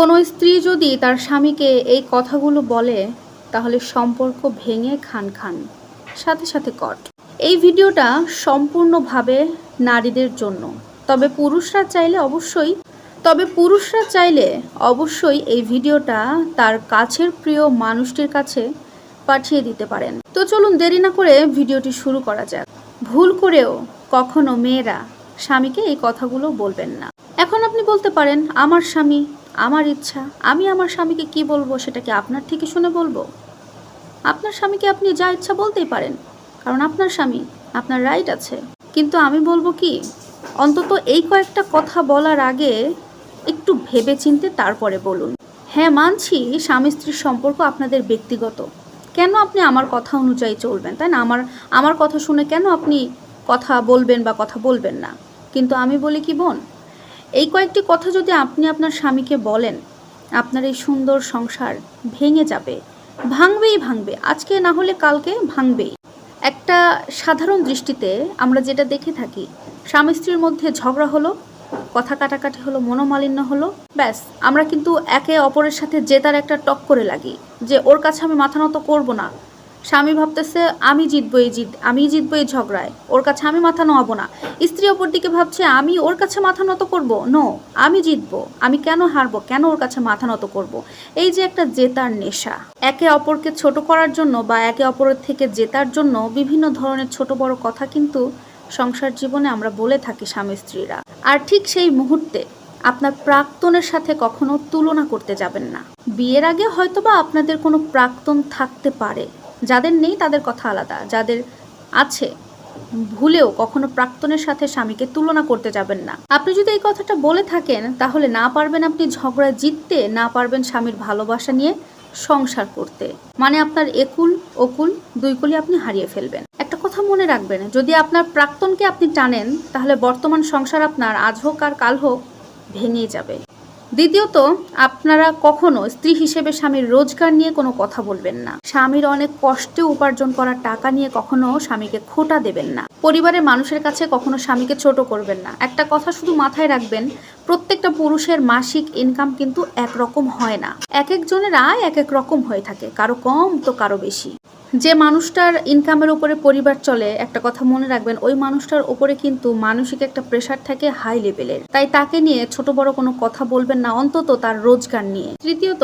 কোনো স্ত্রী যদি তার স্বামীকে এই কথাগুলো বলে, তাহলে সম্পর্ক ভেঙে খান খান। সাথে সাথে কট। এই ভিডিওটা সম্পূর্ণভাবে নারীদের জন্য। তবে পুরুষরা চাইলে অবশ্যই, তবে পুরুষরা চাইলে অবশ্যই এই ভিডিওটা তার কাছের প্রিয় মানুষটির কাছে পাঠিয়ে দিতে পারেন। তো চলুন দেরি না করে ভিডিওটি শুরু করা যাক। ভুল করেও কখনো মেয়েরা স্বামীকে এই কথাগুলো বলবেন না। এখন আপনি বলতে পারেন, আমার স্বামী আমার ইচ্ছা, আমি আমার স্বামীকে কি বলব সেটা কি আপনার থেকে শুনে বলব? আপনার স্বামীকে আপনি যা ইচ্ছা বলতেই পারেন, কারণ আপনার স্বামী, আপনার রাইট আছে। কিন্তু আমি বলব কি, অন্তত এই কয়েকটা কথা বলার আগে একটু ভেবে চিনতে তারপরে বলুন। হ্যাঁ মানছি স্বামী স্ত্রীর সম্পর্ক আপনাদের ব্যক্তিগত। কেন আপনি আমার কথা অনুযায়ী চলবেন, তাই না? আমার আমার কথা শুনে কেন আপনি কথা বলবেন বা কথা বলবেন না? কিন্তু আমি বলি কি, বোন এই কয়েকটি কথা যদি আপনি আপনার স্বামীকে বলেন, আপনার এই সুন্দর সংসার ভেঙে যাবে, ভাঙবেই ভাঙবে, আজকে না হলে কালকে ভাঙবেই। একটা সাধারণ দৃষ্টিতে আমরা যেটা দেখে থাকি, স্বামী স্ত্রীর মধ্যে ঝগড়া হলো, কথা কাটাকাটি হলো, মনোমালিন্য হলো, ব্যাস, আমরা কিন্তু একে অপরের সাথে জেতার একটা টক করে লাগি, যে ওর কাছে আমি মাথা নত করব না স্বামী ভাবতেছে, আমি জিতবো এই জিত, আমি জিতবো এই ঝগড়ায়। ওর কাছে আমি মাথা নোয়াবো না। স্ত্রী অপর দিকে ভাবছে, আমি ওর কাছে মাথা নত করব? নো, আমি জিতবো। আমি কেন হারবো? কেন ওর কাছে মাথা নত করব? এই যে একটা জেতার নেশা। একে অপরকে ছোট করার জন্য বা একে অপরের থেকে জেতার জন্য বিভিন্ন ধরনের ছোট বড় কথা কিন্তু সংসার জীবনে আমরা বলে থাকি স্বামী স্ত্রীরা। আর ঠিক সেই মুহূর্তে আপনার প্রাক্তনের সাথে কখনো তুলনা করতে যাবেন না। বিয়ের আগে হয়তোবা আপনাদের কোনো প্রাক্তন থাকতে পারে। যাদের নেই তাদের কথা আলাদা। যাদের আছে, ভুলেও কখনো প্রাক্তনের সাথে স্বামীকে তুলনা করতে যাবেন না। আপনি যদি এই কথাটা বলে থাকেন, তাহলে না পারবেন আপনি ঝগড়া জিততে, না পারবেন স্বামীর ভালোবাসা নিয়ে সংসার করতে। মানে আপনার একুল ওকুল দুই কুলি আপনি হারিয়ে ফেলবেন। একটা কথা মনে রাখবেন, যদি আপনার প্রাক্তনকে আপনি টানেন, তাহলে বর্তমান সংসার আপনার আজ হোক আর কাল হোক ভেঙে যাবে। দ্বিতীয়ত, আপনারা কখনো স্ত্রী হিসেবে স্বামীর রোজগার নিয়ে কোনো কথা বলবেন না। স্বামীর অনেক কষ্টে উপার্জন করা টাকা নিয়ে কখনো স্বামীকে খোটা দেবেন না। পরিবারের মানুষের কাছে কখনো স্বামীকে ছোট করবেন না। একটা কথা শুধু মাথায় রাখবেন, প্রত্যেকটা পুরুষের মাসিক ইনকাম কিন্তু একরকম হয় না। এক একজনের আয় এক এক রকম হয়ে থাকে, কারও কম তো কারও বেশি। যে মানুষটার ইনকামের উপরে পরিবার চলে, একটা কথা মনে রাখবেন, ওই মানুষটার উপরে কিন্তু মানসিক একটা প্রেশার থাকে হাই লেভেলের তাই তাকে নিয়ে ছোট বড় কোনো কথা বলবেন না, অন্তত তার রোজগার নিয়ে। তৃতীয়ত,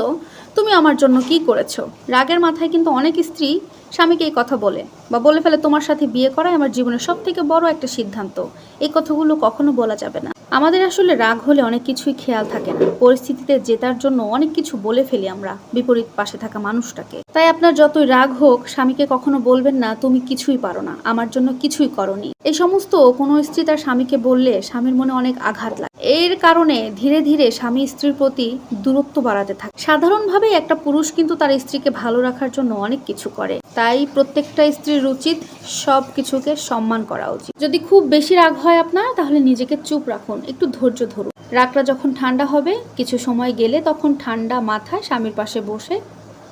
তুমি আমার জন্য কি করেছ? রাগের মাথায় কিন্তু অনেক স্ত্রী স্বামীকে এই কথা বলে বা বলে ফেলে, তোমার সাথে বিয়ে করাই আমার জীবনের সব থেকে বড় একটা সিদ্ধান্ত। এই কথাগুলো কখনো বলা যাবে না। আমাদের আসলে রাগ হলে অনেক কিছুই খেয়াল থাকে না। পরিস্থিতিতে জেতার জন্য অনেক কিছু বলে ফেলি আমরা বিপরীত পাশে থাকা মানুষটাকে। তাই আপনার যতই রাগ হোক, স্বামীকে কখনো বলবেন না, তুমি কিছুই পারো না, আমার জন্য কিছুই করনি। এই সমস্ত কোনো স্ত্রী তার স্বামীকে বললে স্বামীর মনে অনেক আঘাত লাগে। এর কারণে ধীরে ধীরে স্বামী স্ত্রীর প্রতি দূরত্ব বাড়াতে থাকে। সাধারণভাবেই একটা পুরুষ কিন্তু তার স্ত্রীকে ভালো রাখার জন্য অনেক কিছু করে। তাই প্রত্যেকটা স্ত্রীর উচিত সব কিছুকে সম্মান করা উচিত। যদি খুব বেশি রাগ হয় আপনার, তাহলে নিজেকে চুপ রাখুন, একটু ধৈর্য ধরুন। রাগটা যখন ঠান্ডা হবে, কিছু সময় গেলে তখন ঠান্ডা মাথায় স্বামীর পাশে বসে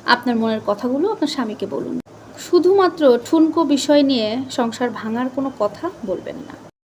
আপনার মনের কথাগুলো আপনার স্বামীকে বলুন। শুধুমাত্র ঠুনকো বিষয় নিয়ে সংসার ভাঙার কোনো কথা বলবেন না।